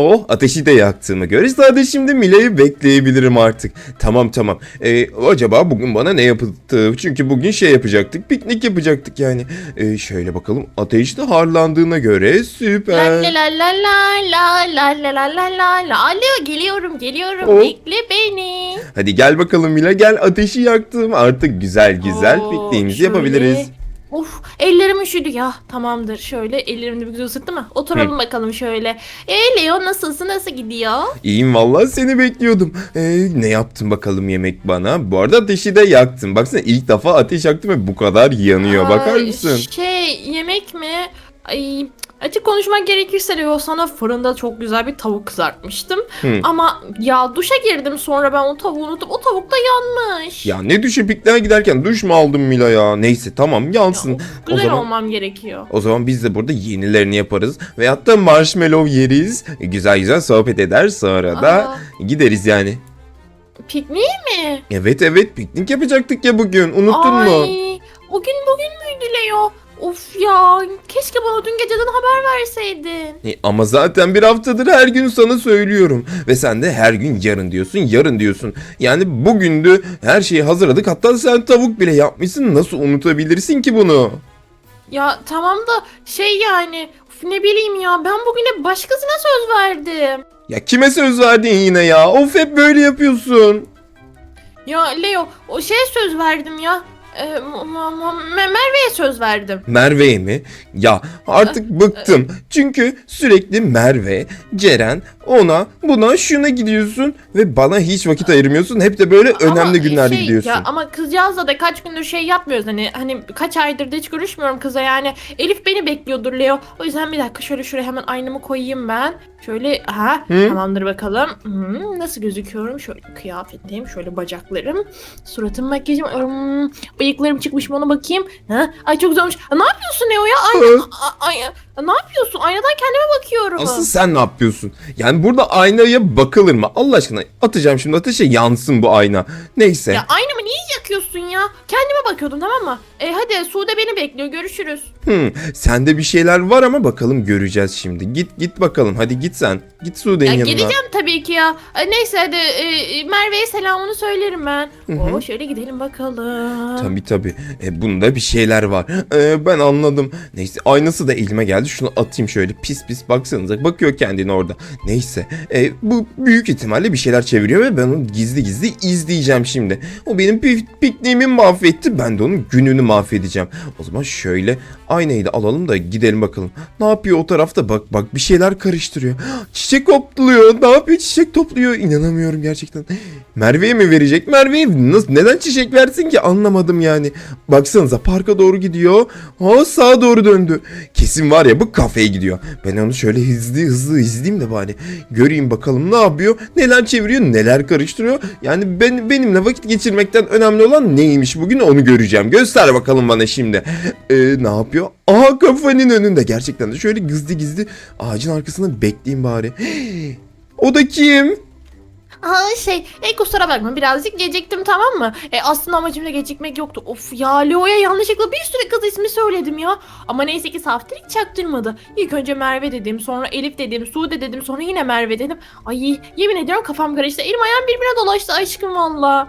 Oh ateşi de yaktığıma göre sadece şimdi Mila'yı bekleyebilirim artık. Tamam tamam. Ee, acaba bugün bana ne yapıldı? Çünkü bugün şey yapacaktık. Piknik yapacaktık yani. Ee, şöyle bakalım. Ateş de harlandığına göre La süper. la la la la la la la la la la la Alo geliyorum geliyorum Oh. bekle beni. Hadi gel bakalım Mila gel ateşi yaktım. Artık güzel güzel Oo, pikniğimizi şöyle. yapabiliriz. Of ellerim üşüdü ya. Tamamdır şöyle ellerimi de bir güzel ısıttı mı? Oturalım bakalım şöyle. E Leo nasılsın nasıl gidiyor? İyiyim vallahi seni bekliyordum. Ee, ne yaptın bakalım yemek bana? Bu arada ateşi de yaktım. Baksana ilk defa ateş yaktım ve bu kadar yanıyor. Bakar Ay, mısın? Şey yemek mi? Ay açık konuşmak gerekirse Leo sana fırında çok güzel bir tavuk kızartmıştım. Hı. Ama ya duşa girdim sonra ben o tavuğu unutup o tavuk da yanmış. Ya ne düşe pikniğe giderken duş mu aldım Mila ya? Neyse tamam yansın. Ya, güzel zaman- olmam gerekiyor. O zaman biz de burada yenilerini yaparız. Veyahut da marshmallow yeriz. Güzel güzel sohbet eder sonra da Aa, gideriz yani. pikniğe mi? Evet evet piknik yapacaktık ya bugün. Unuttun Ay, mu? bugün bugün müydü Leo? Of ya keşke bana dün geceden haber verseydin. E, ama zaten bir haftadır her gün sana söylüyorum. Ve sen de her gün yarın diyorsun, yarın diyorsun. Yani bugündü her şeyi hazırladık. Hatta sen tavuk bile yapmışsın. Nasıl unutabilirsin ki bunu? Ya tamam da şey yani of, ne bileyim ya ben bugüne başkasına söz verdim. Ya kime söz verdin yine ya? Of hep böyle yapıyorsun. Ya Leo o şeye söz verdim ya. Ee, Merve'ye söz verdim. Merve'ye mi? Ya artık bıktım. Çünkü sürekli Merve, Ceren, ona, buna, şuna gidiyorsun ve bana hiç vakit ayırmıyorsun. Hep de böyle önemli Ama günlerde şey, gidiyorsun. Ya ama kızcağızla da kaç gündür şey yapmıyoruz hani hani kaç aydır da hiç görüşmüyorum kıza yani. Elif beni bekliyordur Leo. O yüzden bir dakika şöyle şuraya hemen aynamı koyayım ben. Şöyle ha Hı? tamamdır bakalım. Hmm, nasıl gözüküyorum? Şöyle kıyafetim, şöyle bacaklarım, suratım, makyajım, hmm, bıyıklarım çıkmış mı ona bakayım. Ha? Ay çok güzel olmuş. Ha, Ne yapıyorsun Leo ya? Ay, Hı? ay, ne yapıyorsun? Aynadan kendime bakıyorum. Asıl sen ne yapıyorsun? Yani burada aynaya bakılır mı? Allah aşkına atacağım şimdi ateşe yansın bu ayna. Neyse. Ya aynamı niye yakıyorsun ya? Kendime bakıyordum tamam mı? E hadi Sude beni bekliyor. Görüşürüz. Hmm, sende bir şeyler var ama bakalım göreceğiz şimdi. Git git bakalım. Hadi git sen. Git Sude'nin Ya yanına. gideceğim tabii ki ya. E, neyse hadi e, Merve'ye selamını söylerim ben. Hı hı. Oo şöyle gidelim bakalım. Tabii tabii. E, bunda bir şeyler var. E, ben anladım. Neyse aynası da elime geldi. Şunu atayım şöyle pis pis baksanıza. Bakıyor kendine orada. Neyse. E, bu büyük ihtimalle bir şeyler çeviriyor ve ben onu gizli gizli izleyeceğim şimdi. O benim pi- pikniğimi mahvetti. Ben de onun gününü mahvedeceğim. O zaman şöyle aynayı da alalım da gidelim bakalım. Ne yapıyor o tarafta? Bak bak bir şeyler karıştırıyor. Çiçek topluyor. Ne yapıyor? Çiçek topluyor. İnanamıyorum gerçekten. Merve'ye mi verecek? Merve'ye nasıl neden çiçek versin ki anlamadım yani. Baksanıza parka doğru gidiyor. Ha sağa doğru döndü. Kesin var ya bu kafeye gidiyor. Ben onu şöyle hızlı hızlı izleyeyim de bari. Göreyim bakalım ne yapıyor? Neler çeviriyor? Neler karıştırıyor? Yani ben benimle vakit geçirmekten önemli olan neymiş bugün onu göreceğim. Göster bakalım bana şimdi. Ee, ne yapıyor? Aha kafanın önünde. Gerçekten de şöyle gizli gizli ağacın arkasında bekleyeyim bari. O da kim? Aa şey e, kusura bakma birazcık geciktim tamam mı? E, aslında amacımda gecikmek yoktu. Of ya Leo'ya yanlışlıkla bir sürü kız ismi söyledim ya. Ama neyse ki Saftirik çaktırmadı. İlk önce Merve dedim sonra Elif dedim Sude dedim sonra yine Merve dedim. Ay yemin ediyorum kafam karıştı. Elim ayağım birbirine dolaştı aşkım valla.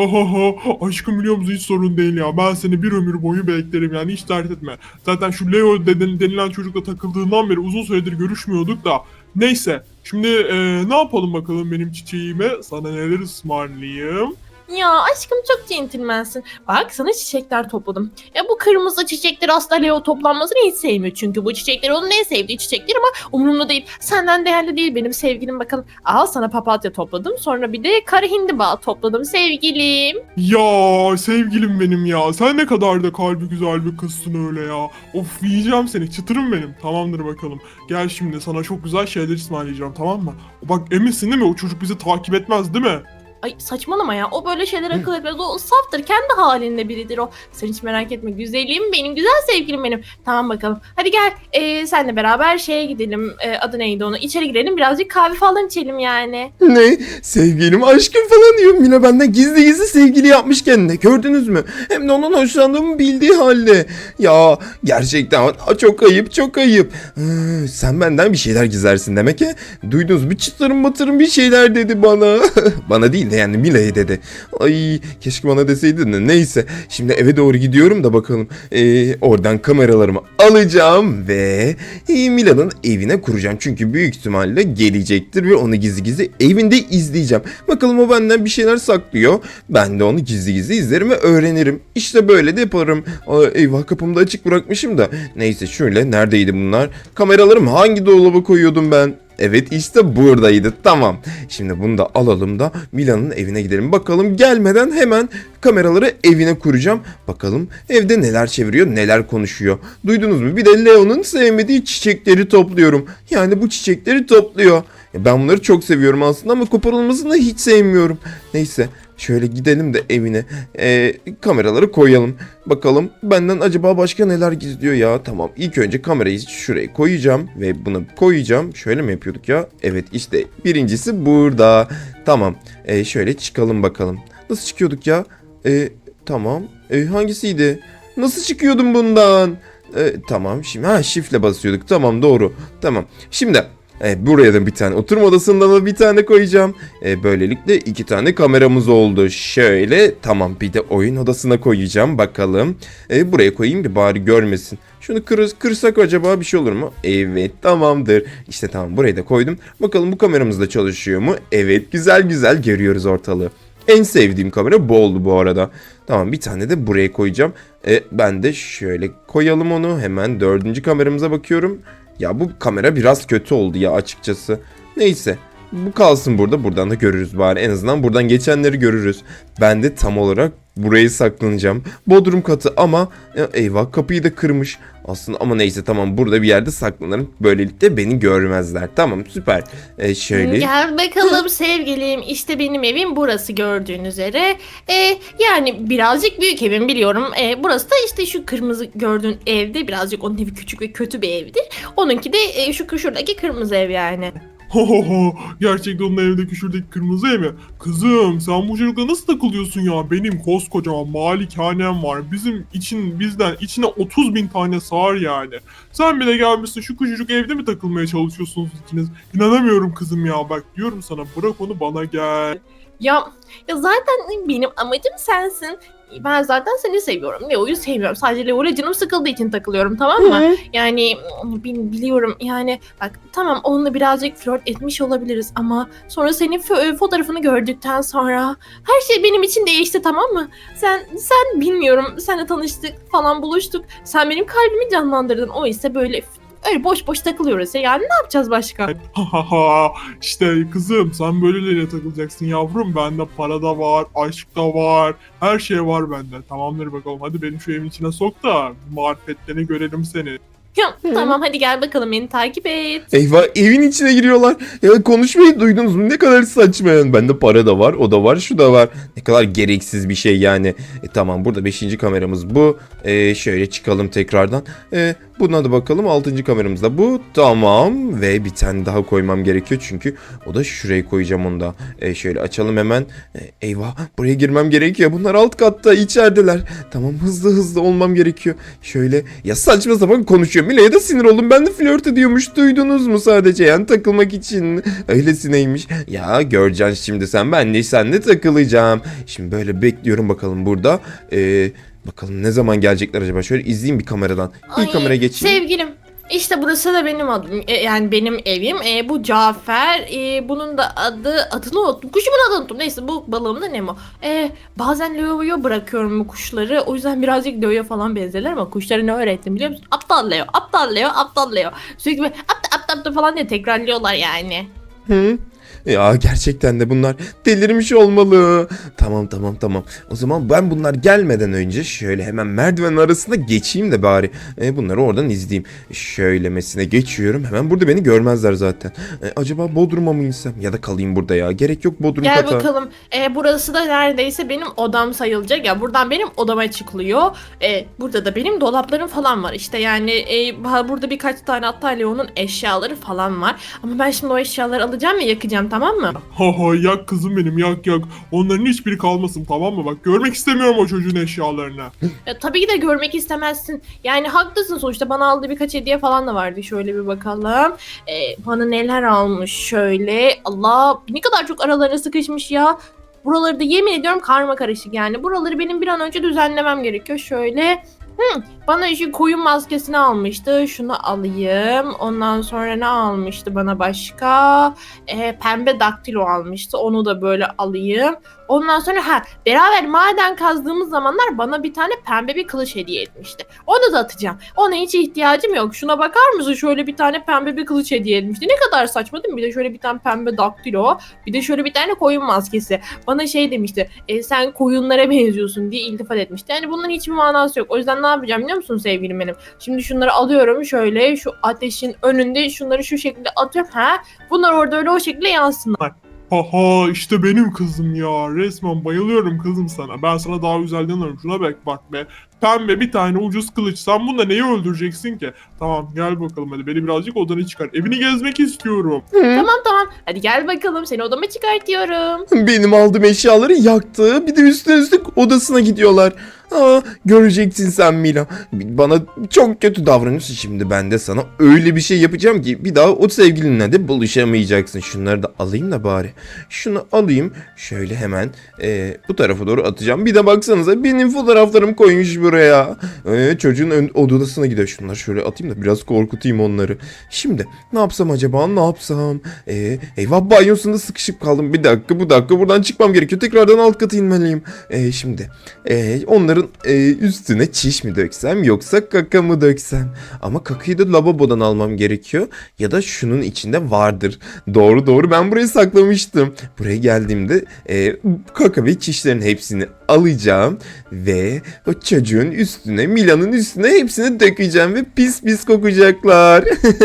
Ha ha ha aşkım biliyor musun hiç sorun değil ya ben seni bir ömür boyu beklerim yani hiç dert etme. Zaten şu Leo deden, denilen çocukla takıldığından beri uzun süredir görüşmüyorduk da. Neyse şimdi e, ne yapalım bakalım benim çiçeğime sana neler ısmarlayayım. Ya aşkım çok centilmensin. Bak sana çiçekler topladım. Ya bu kırmızı çiçekleri aslında Leo toplanmasını hiç sevmiyor. Çünkü bu çiçekler onun en sevdiği çiçekler ama umurumda değil. Senden değerli değil benim sevgilim bakalım. Al sana papatya topladım. Sonra bir de kara hindiba topladım sevgilim. Ya sevgilim benim ya sen ne kadar da kalbi güzel bir kızsın öyle ya. Of yiyeceğim seni çıtırım benim tamamdır bakalım. Gel şimdi sana çok güzel şeyler ısmarlayacağım tamam mı? Bak eminsin değil mi o çocuk bizi takip etmez değil mi? Ay saçmalama ya. O böyle şeyler akıl etmez. O saftır. Kendi halinde biridir o. Sen hiç merak etme. Güzelim benim. Güzel sevgilim benim. Tamam bakalım. Hadi gel. Ee, senle beraber şeye gidelim. Ee, adı neydi onu? İçeri girelim. Birazcık kahve falan içelim yani. Ne? Sevgilim aşkım falan diyor. Mila benden gizli gizli sevgili yapmış kendine. Gördünüz mü? Hem de onun hoşlandığımı bildiği halde. Ya gerçekten çok ayıp çok ayıp. Hı, sen benden bir şeyler gizlersin demek ki. Duydunuz mu? Çıtırım batırım bir şeyler dedi bana. bana değil de yani Mila'ya dedi. Ay keşke bana deseydin de neyse. Şimdi eve doğru gidiyorum da bakalım. Ee, oradan kameralarımı alacağım ve e, Mila'nın evine kuracağım. Çünkü büyük ihtimalle gelecektir ve onu gizli gizli evinde izleyeceğim. Bakalım o benden bir şeyler saklıyor. Ben de onu gizli gizli izlerim ve öğrenirim. İşte böyle de yaparım. Aa, eyvah kapımı da açık bırakmışım da. Neyse şöyle neredeydi bunlar? Kameralarım hangi dolaba koyuyordum ben? Evet işte buradaydı tamam. Şimdi bunu da alalım da Mila'nın evine gidelim. Bakalım gelmeden hemen kameraları evine kuracağım. Bakalım evde neler çeviriyor neler konuşuyor. Duydunuz mu? Bir de Leo'nun sevmediği çiçekleri topluyorum. Yani bu çiçekleri topluyor. Ya Ben bunları çok seviyorum aslında ama koparılmasını hiç sevmiyorum. Neyse şöyle gidelim de evine. Ee, kameraları koyalım. Bakalım benden acaba başka neler gizliyor ya. Tamam ilk önce kamerayı şuraya koyacağım ve bunu koyacağım. Şöyle mi yapıyorduk ya? Evet işte birincisi burada. Tamam Ee, şöyle çıkalım bakalım. Nasıl çıkıyorduk ya? Ee, tamam. Ee, hangisiydi? Nasıl çıkıyordum bundan? Ee, tamam şimdi ha şifle basıyorduk. Tamam doğru. Tamam. Şimdi Evet, buraya da bir tane oturma odasından da bir tane koyacağım. E, böylelikle iki tane kameramız oldu. Şöyle tamam bir de oyun odasına koyacağım bakalım. E, buraya koyayım bir bari görmesin. Şunu kır, kırsak acaba bir şey olur mu? Evet tamamdır. İşte tamam buraya da koydum. Bakalım bu kameramız da çalışıyor mu? Evet güzel güzel görüyoruz ortalığı. En sevdiğim kamera bu oldu bu arada. Tamam bir tane de buraya koyacağım. E, ben de şöyle koyalım onu. Hemen dördüncü kameramıza bakıyorum. Ya bu kamera biraz kötü oldu ya açıkçası. Neyse. Bu kalsın burada. Buradan da görürüz bari. En azından buradan geçenleri görürüz. Ben de tam olarak burayı saklanacağım. Bodrum katı ama e, eyvah kapıyı da kırmış. Aslında ama neyse tamam burada bir yerde saklanırım. Böylelikle beni görmezler. Tamam süper. E, şöyle. Gel bakalım sevgilim. İşte benim evim burası gördüğün üzere. Ee, yani birazcık büyük evim biliyorum. Ee, burası da işte şu kırmızı gördüğün evde birazcık onun evi küçük ve kötü bir evdir. Onunki de e, şu şuradaki kırmızı ev yani. Ho. Gerçekten onun evdeki şuradaki kırmızı ev mi? Kızım sen bu çocukla nasıl takılıyorsun ya? Benim koskocaman malikanem var. Bizim için bizden içine 30 bin tane sığar yani. Sen bile gelmişsin şu küçücük evde mi takılmaya çalışıyorsunuz ikiniz? İnanamıyorum kızım ya. Bak diyorum sana bırak onu bana gel. Ya, ya zaten benim amacım sensin. Ben zaten seni seviyorum. Leo'yu sevmiyorum. Sadece Leo'yla canım sıkıldığı için takılıyorum tamam mı? Yani bil- biliyorum yani bak tamam onunla birazcık flört etmiş olabiliriz ama sonra senin fo- fotoğrafını gördükten sonra her şey benim için değişti tamam mı? Sen sen bilmiyorum seninle tanıştık falan buluştuk. Sen benim kalbimi canlandırdın. O ise böyle öyle boş boş takılıyoruz ya. Yani ne yapacağız başka? Ha ha ha. İşte kızım sen böyleleriyle takılacaksın yavrum. Bende para da var, aşk da var. Her şey var bende. Tamamdır bakalım. Hadi benim şu evin içine sok da marifetlerini görelim seni. Ya, tamam hadi gel bakalım beni takip et. Eyvah evin içine giriyorlar. Ya konuşmayı duydunuz mu? Ne kadar saçma yani. Bende para da var, o da var, şu da var. Ne kadar gereksiz bir şey yani. E, tamam burada 5. kameramız bu. E, şöyle çıkalım tekrardan. E, buna da bakalım 6. kameramız da bu. Tamam ve bir tane daha koymam gerekiyor çünkü o da şuraya koyacağım onu da. E, şöyle açalım hemen. E, eyvah buraya girmem gerekiyor. Bunlar alt katta içerideler. Tamam hızlı hızlı olmam gerekiyor. Şöyle ya saçma sapan konuşuyor. Mila'ya da sinir oldum. Ben de flört ediyormuş. Duydunuz mu sadece yani takılmak için. Öylesineymiş. Ya göreceksin şimdi sen. Ben de seninle takılacağım. Şimdi böyle bekliyorum bakalım burada. Ee, bakalım ne zaman gelecekler acaba. Şöyle izleyeyim bir kameradan. İlk Ay, kameraya geçeyim. Sevgilim. İşte burası da benim adım. E, yani benim evim. E, bu Cafer. E, bunun da adı adını unuttum. Kuşumun adını unuttum. Neyse bu balığım da Nemo. E, bazen Leo'ya bırakıyorum bu kuşları. O yüzden birazcık Leo'ya falan benzerler ama kuşları ne öğrettim biliyor musun? Aptal Leo, aptal Leo, aptal Leo. Sürekli böyle aptal aptal aptal falan diye tekrarlıyorlar yani. Hı? Ya gerçekten de bunlar delirmiş olmalı. Tamam tamam tamam. O zaman ben bunlar gelmeden önce şöyle hemen merdiven arasında geçeyim de bari. E, bunları oradan izleyeyim. Şöylemesine geçiyorum. Hemen burada beni görmezler zaten. E, acaba Bodrum'a mı insem? Ya da kalayım burada ya. Gerek yok Bodrum Gel kata. bakalım. E, burası da neredeyse benim odam sayılacak. Ya buradan benim odama çıkılıyor. E, burada da benim dolaplarım falan var. İşte yani e, burada birkaç tane hatta Leon'un eşyaları falan var. Ama ben şimdi o eşyaları alacağım ve yakacağım tamam mı? Ha ha yak kızım benim yak yak. Onların hiçbiri kalmasın tamam mı? Bak görmek istemiyorum o çocuğun eşyalarını. E, tabii ki de görmek istemezsin. Yani haklısın sonuçta bana aldığı birkaç hediye falan da vardı. Şöyle bir bakalım. E, bana neler almış şöyle. Allah ne kadar çok aralarına sıkışmış ya. Buraları da yemin ediyorum karma karışık yani. Buraları benim bir an önce düzenlemem gerekiyor. Şöyle. Hı, bana şu koyun maskesini almıştı. Şunu alayım. Ondan sonra ne almıştı bana başka? E, pembe daktilo almıştı. Onu da böyle alayım. Ondan sonra ha beraber maden kazdığımız zamanlar bana bir tane pembe bir kılıç hediye etmişti. Onu da atacağım. Ona hiç ihtiyacım yok. Şuna bakar mısın? Şöyle bir tane pembe bir kılıç hediye etmişti. Ne kadar saçma değil mi? Bir de şöyle bir tane pembe daktilo. Bir de şöyle bir tane koyun maskesi. Bana şey demişti. E, sen koyunlara benziyorsun diye iltifat etmişti. Yani bunların hiçbir manası yok. O yüzden ne yapacağım biliyor musun sevgilim benim? Şimdi şunları alıyorum şöyle şu ateşin önünde şunları şu şekilde atıyorum. Ha? Bunlar orada öyle o şekilde yansınlar. Ha ha işte benim kızım ya. Resmen bayılıyorum kızım sana. Ben sana daha güzelden alırım. Şuna bak bak be. Pembe bir tane ucuz kılıç. Sen bununla neyi öldüreceksin ki? Tamam gel bakalım hadi. Beni birazcık odanı çıkar. Evini gezmek istiyorum. Tamam tamam. Hadi gel bakalım seni odama çıkartıyorum. Benim aldığım eşyaları yaktı. Bir de üstüne üstlük odasına gidiyorlar. Aa, göreceksin sen Mila. Bana çok kötü davranıyorsun şimdi. Ben de sana öyle bir şey yapacağım ki bir daha o sevgilinle de buluşamayacaksın. Şunları da alayım da bari. Şunu alayım. Şöyle hemen e, bu tarafa doğru atacağım. Bir de baksanıza benim fotoğraflarım koymuş buraya. E, çocuğun ön, odasına gidiyor. Şunları şöyle atayım da biraz korkutayım onları. Şimdi ne yapsam acaba ne yapsam? E, eyvah banyosunda sıkışıp kaldım. Bir dakika bu dakika buradan çıkmam gerekiyor. Tekrardan alt kata inmeliyim. E, şimdi e, onların e, üstüne çiş mi döksem yoksa kaka mı döksem? Ama kakayı da lavabodan almam gerekiyor. Ya da şunun içinde vardır. Doğru doğru ben burayı saklamıştım. Buraya geldiğimde e, kaka ve çişlerin hepsini alacağım. Ve o çocuğun üstüne Mila'nın üstüne hepsini dökeceğim ve pis pis kokacaklar.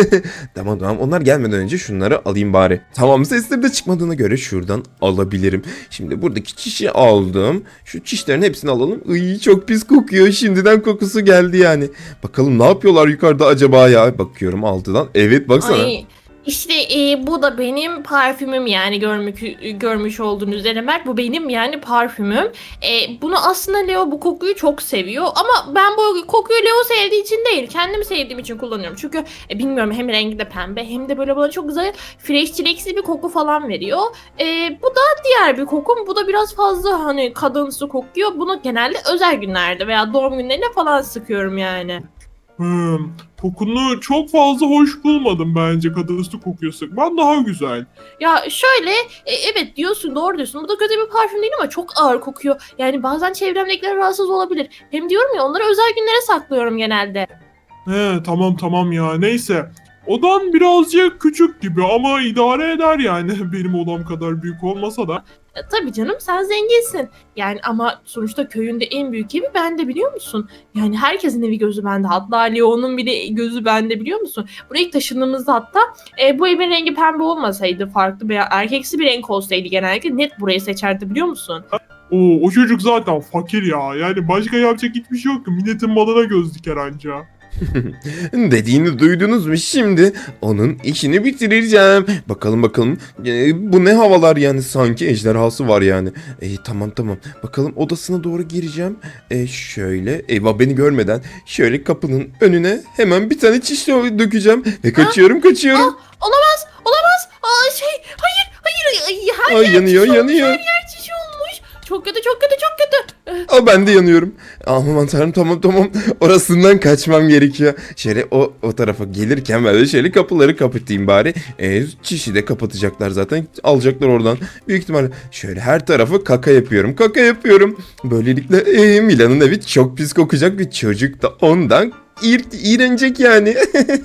tamam tamam onlar gelmeden önce şunları alayım bari. Tamam sesleri de çıkmadığına göre şuradan alabilirim. Şimdi buradaki çişi aldım. Şu çişlerin hepsini alalım. Iy çok pis kokuyor. Şimdiden kokusu geldi yani. Bakalım ne yapıyorlar yukarıda acaba ya? Bakıyorum altıdan. Evet baksana. Ay, işte e, bu da benim parfümüm yani görmüş görmüş olduğunuz üzere bu benim yani parfümüm. E, bunu aslında Leo bu kokuyu çok seviyor ama ben bu kokuyu Leo sevdiği için değil kendim sevdiğim için kullanıyorum. Çünkü e, bilmiyorum hem rengi de pembe hem de böyle bana çok güzel fresh çileksi bir koku falan veriyor. E, bu da diğer bir kokum. Bu da biraz fazla hani kadınsı kokuyor. Bunu genelde özel günlerde veya doğum günlerinde falan sıkıyorum yani. Hmm, kokunu çok fazla hoş bulmadım bence kadınsı kokuyorsun. Ben daha güzel. Ya şöyle e, evet diyorsun doğru diyorsun. Bu da kötü bir parfüm değil ama çok ağır kokuyor. Yani bazen çevremdekiler rahatsız olabilir. Hem diyorum ya onları özel günlere saklıyorum genelde. He tamam tamam ya neyse. Odan birazcık küçük gibi ama idare eder yani. Benim odam kadar büyük olmasa da. E, tabii canım sen zenginsin. Yani ama sonuçta köyünde en büyük evi bende biliyor musun? Yani herkesin evi gözü bende. Hatta Leo'nun bile gözü bende biliyor musun? Buraya ilk taşındığımızda hatta e, bu evin rengi pembe olmasaydı farklı veya erkeksi bir renk olsaydı genellikle net burayı seçerdi biliyor musun? Oo, o çocuk zaten fakir ya. Yani başka yapacak hiçbir şey yok ki. Milletin malına göz diker anca. Dediğini duydunuz mu şimdi? Onun işini bitireceğim. Bakalım bakalım. Ee, bu ne havalar yani sanki ejderhası var yani. Ee, tamam tamam. Bakalım odasına doğru gireceğim. Ee, şöyle eyvah beni görmeden şöyle kapının önüne hemen bir tane çiş dökeceğim. Ve kaçıyorum kaçıyorum. Olamaz olamaz. Aa, şey hayır hayır. Ay, her Ay yer yanıyor çiş olmuş, yanıyor. Her yer. Çok kötü çok kötü çok kötü. Aa, ben de yanıyorum. Aman tanrım tamam tamam. Orasından kaçmam gerekiyor. Şöyle o, o tarafa gelirken ben de şöyle kapıları kapatayım bari. Ee, çişi de kapatacaklar zaten. Alacaklar oradan. Büyük ihtimalle şöyle her tarafı kaka yapıyorum. Kaka yapıyorum. Böylelikle ee, Milan'ın evi çok pis kokacak ve çocuk da ondan İğ, iğrenecek yani.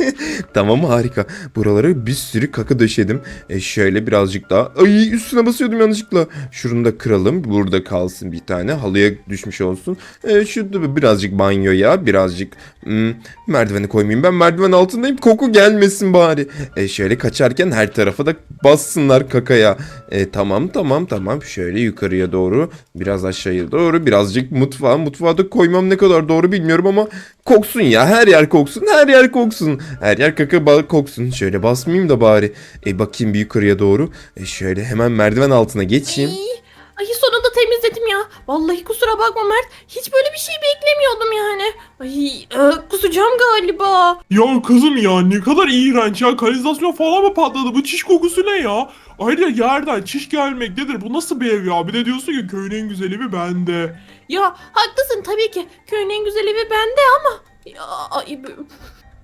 tamam harika. Buralara bir sürü kaka döşedim. E şöyle birazcık daha. Ay üstüne basıyordum yanlışlıkla. Şunu da kıralım. Burada kalsın bir tane. Halıya düşmüş olsun. E, şurada birazcık banyoya. Birazcık hmm, merdiveni koymayayım. Ben merdiven altındayım. Koku gelmesin bari. E, şöyle kaçarken her tarafa da bassınlar kakaya. E, tamam tamam tamam. Şöyle yukarıya doğru. Biraz aşağıya doğru. Birazcık mutfağa. Mutfağa da koymam ne kadar doğru bilmiyorum ama koksun ya. Her yer koksun. Her yer koksun. Her yer kaka koksun. Şöyle basmayayım da bari. E, bakayım bir yukarıya doğru. E, şöyle hemen merdiven altına geçeyim. Ay, ay sonunda temizledim ya. Vallahi kusura bakma Mert. Hiç böyle bir şey beklemiyordum yani. Ay e, kusacağım galiba. Ya kızım ya ne kadar iğrenç ya. Kanalizasyon falan mı patladı? Bu çiş kokusu ne ya? Ayrıca yerden çiş gelmek nedir? Bu nasıl bir ev ya? Bir de diyorsun ki köyün en güzel evi bende. Ya haklısın tabii ki. Köyün en güzel evi bende ama. Ya, ay,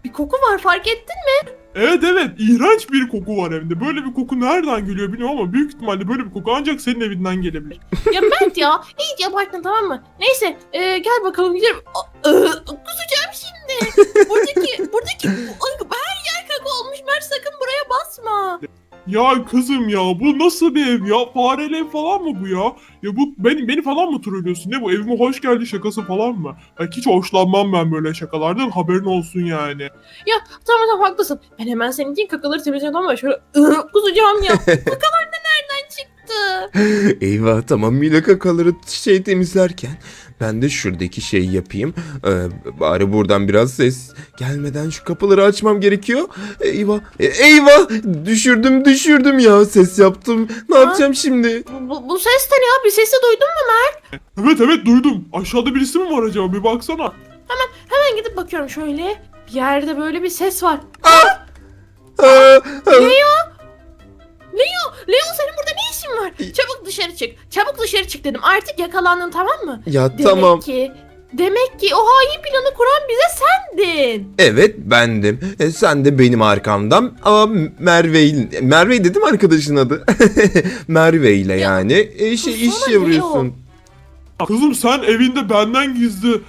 bir koku var fark ettin mi? Evet evet iğrenç bir koku var evde. Böyle bir koku nereden geliyor bilmiyorum ama büyük ihtimalle böyle bir koku ancak senin evinden gelebilir. Ya Mert ya iyice abarttın tamam mı? Neyse e, gel bakalım gidelim. A- e, kusacağım şimdi. Buradaki buradaki ay, her yer kaka olmuş. Mert sakın buraya basma. Ya kızım ya bu nasıl bir ev ya? Fareli ev falan mı bu ya? Ya bu beni, beni falan mı trollüyorsun? Ne bu evime hoş geldi şakası falan mı? Bak hiç hoşlanmam ben böyle şakalardan haberin olsun yani. Tamam tamam haklısın. Ben hemen senin için kakaları temizliyorum ama şöyle ıı, kusacağım ya. Kakalar da nereden çıktı? Eyvah tamam Mila kakaları şey temizlerken ben de şuradaki şeyi yapayım. Ee, bari buradan biraz ses gelmeden şu kapıları açmam gerekiyor. Eyvah e, eyvah düşürdüm düşürdüm ya ses yaptım. Ne Ha? yapacağım şimdi? Bu, bu, ses de ne ya? Bir sesi duydun mu Mert? Evet evet duydum. Aşağıda birisi mi var acaba? Bir baksana. Hemen gidip bakıyorum şöyle. Bir yerde böyle bir ses var. Aa, aa, Leo Çabuk dışarı çık. Çabuk dışarı çık dedim. Artık yakalandın tamam mı? ya Demek tamam. ki Demek ki o hain planı kuran bize sendin. Evet bendim. E, sen de benim arkamdan. Ama Merve Merve dedim arkadaşın adı. Merve ile yani e, şey iş çeviriyorsun. Kızım sen evinde benden gizli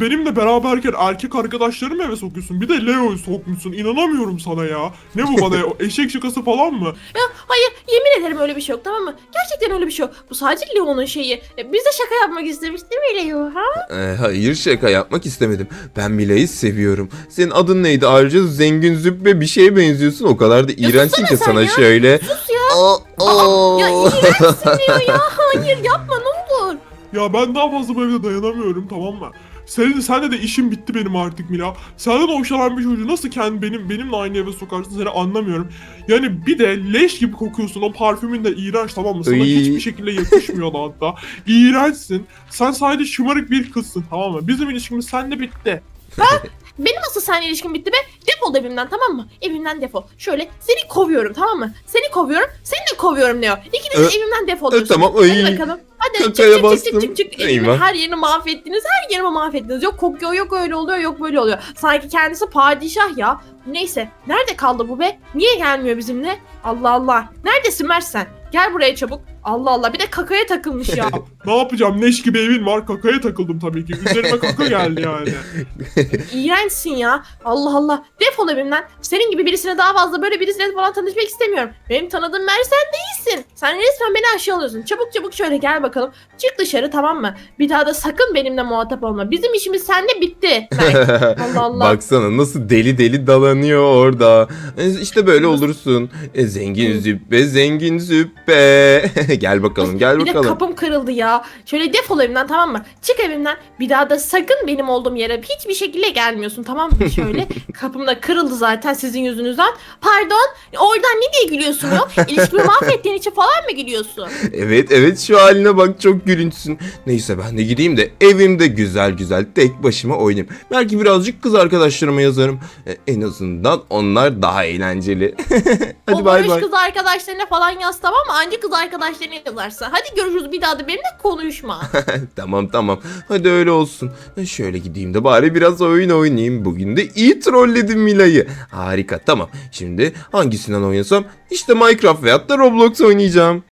benimle beraberken erkek arkadaşlarımı eve sokuyorsun. Bir de Leo'yu sokmuşsun. İnanamıyorum sana ya. Ne bu bana ya? eşek şakası falan mı? Ya hayır yemin ederim öyle bir şey yok tamam mı? Gerçekten öyle bir şey yok. Bu sadece Leo'nun şeyi. E, Biz de şaka yapmak istemiş değil mi Leo ha? E, hayır şaka yapmak istemedim. Ben Mila'yı seviyorum. Senin adın neydi? Ayrıca zengin züppe bir şeye benziyorsun. O kadar da iğrençsin ki sen sana ya. şöyle. Sus ya. Aa, Aa, ya iğrençsin Leo ya. Hayır yapma ne olur. Ya ben daha fazla bu evde dayanamıyorum tamam mı? Senin sende de işim bitti benim artık Mila. Senden hoşlanan bir çocuğu nasıl kendi benim benimle aynı eve sokarsın seni anlamıyorum. Yani bir de leş gibi kokuyorsun. O parfümün de iğrenç tamam mı? Sana Iy. hiçbir şekilde yakışmıyor da hatta. İğrençsin. Sen sadece şımarık bir kızsın tamam mı? Bizim ilişkimiz seninle bitti. Benim asıl seninle ilişkim bitti be. Defol evimden tamam mı? Evimden defol. Şöyle seni kovuyorum tamam mı? Seni kovuyorum. Seni de kovuyorum Leo. İkiniz de Ö- evimden defoluyorsunuz. tamam, Hadi bakalım. Hadi çık Kakaya çık, çık bastım. çık çık çık. Eyvah. her yerini mahvettiniz. Her yerimi mahvettiniz. Yok kokuyor yok öyle oluyor yok böyle oluyor. Sanki kendisi padişah ya. Neyse. Nerede kaldı bu be? Niye gelmiyor bizimle? Allah Allah. Neredesin Mert sen? Gel buraya çabuk. Allah Allah. Bir de kakaya takılmış ya. Ne yapacağım? Leş gibi evin var. Kakaya takıldım tabii ki. Üzerime kaka geldi yani. İğrençsin ya. Allah Allah. Defol evimden. Senin gibi birisine daha fazla böyle birisiyle falan tanışmak istemiyorum. Benim tanıdığım Mer sen değilsin. Sen resmen beni aşağılıyorsun. Çabuk çabuk şöyle gel bakalım. Çık dışarı tamam mı? Bir daha da sakın benimle muhatap olma. Bizim işimiz seninle bitti. Mert. Allah Allah. Baksana nasıl deli deli dalanıyor orada. E, İşte böyle olursun. E, zengin züppe, zengin züppe. gel bakalım, gel Bir de bakalım. kapım kırıldı ya. Şöyle defol evimden tamam mı? Çık evimden. Bir daha da sakın benim olduğum yere hiçbir şekilde gelmiyorsun tamam mı? Şöyle kapım da kırıldı zaten sizin yüzünüzden. Pardon. Oradan ne diye gülüyorsun ya? İlişkimi mahvettiğin için falan mı gülüyorsun? Evet evet şu haline bak çok gülünçsün. Neyse ben de gideyim de evimde güzel güzel tek başıma oynayayım. Belki birazcık kız arkadaşlarıma yazarım. E, en azından onlar daha eğlenceli. Hadi bay bay. kız arkadaşlarına falan yaz tamam mı? Anca kız arkadaşlarına yazarsa. Hadi görüşürüz bir daha da benimle konuşma. tamam tamam. Hadi öyle olsun. Şöyle gideyim de bari biraz oyun oynayayım. Bugün de iyi trolledim Mila'yı. Harika tamam. Şimdi hangisinden oynasam? İşte Minecraft veyahut da Roblox oynayacağım.